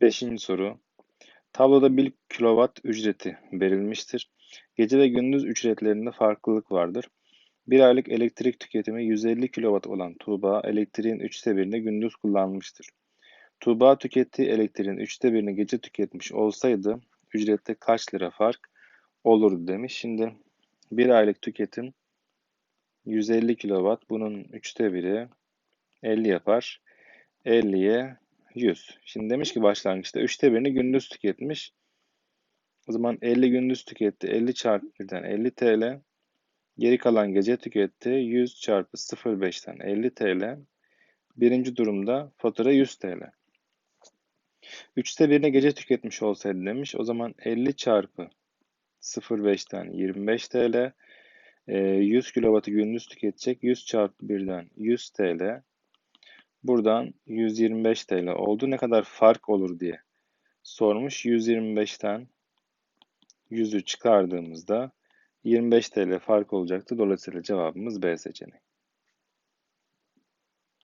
Beşinci soru. Tabloda 1 kilowatt ücreti verilmiştir. Gece ve gündüz ücretlerinde farklılık vardır. Bir aylık elektrik tüketimi 150 kilowatt olan Tuğba elektriğin üçte birini gündüz kullanmıştır. Tuğba tükettiği elektriğin üçte birini gece tüketmiş olsaydı ücrette kaç lira fark olurdu demiş. Şimdi bir aylık tüketim 150 kilowatt bunun üçte biri 50 yapar. 50'ye 100. Şimdi demiş ki başlangıçta üçte birini gündüz tüketmiş. O zaman 50 gündüz tüketti. 50 çarpı 1'den 50 TL. Geri kalan gece tüketti. 100 çarpı 0,5'ten 50 TL. Birinci durumda fatura 100 TL. Üçte birini gece tüketmiş olsaydı demiş. O zaman 50 çarpı 0,5'ten 25 TL. 100 kW'ı gündüz tüketecek. 100 çarpı 1'den 100 TL. Buradan 125 TL oldu. Ne kadar fark olur diye sormuş. 125'ten 100'ü çıkardığımızda 25 TL fark olacaktı. Dolayısıyla cevabımız B seçeneği.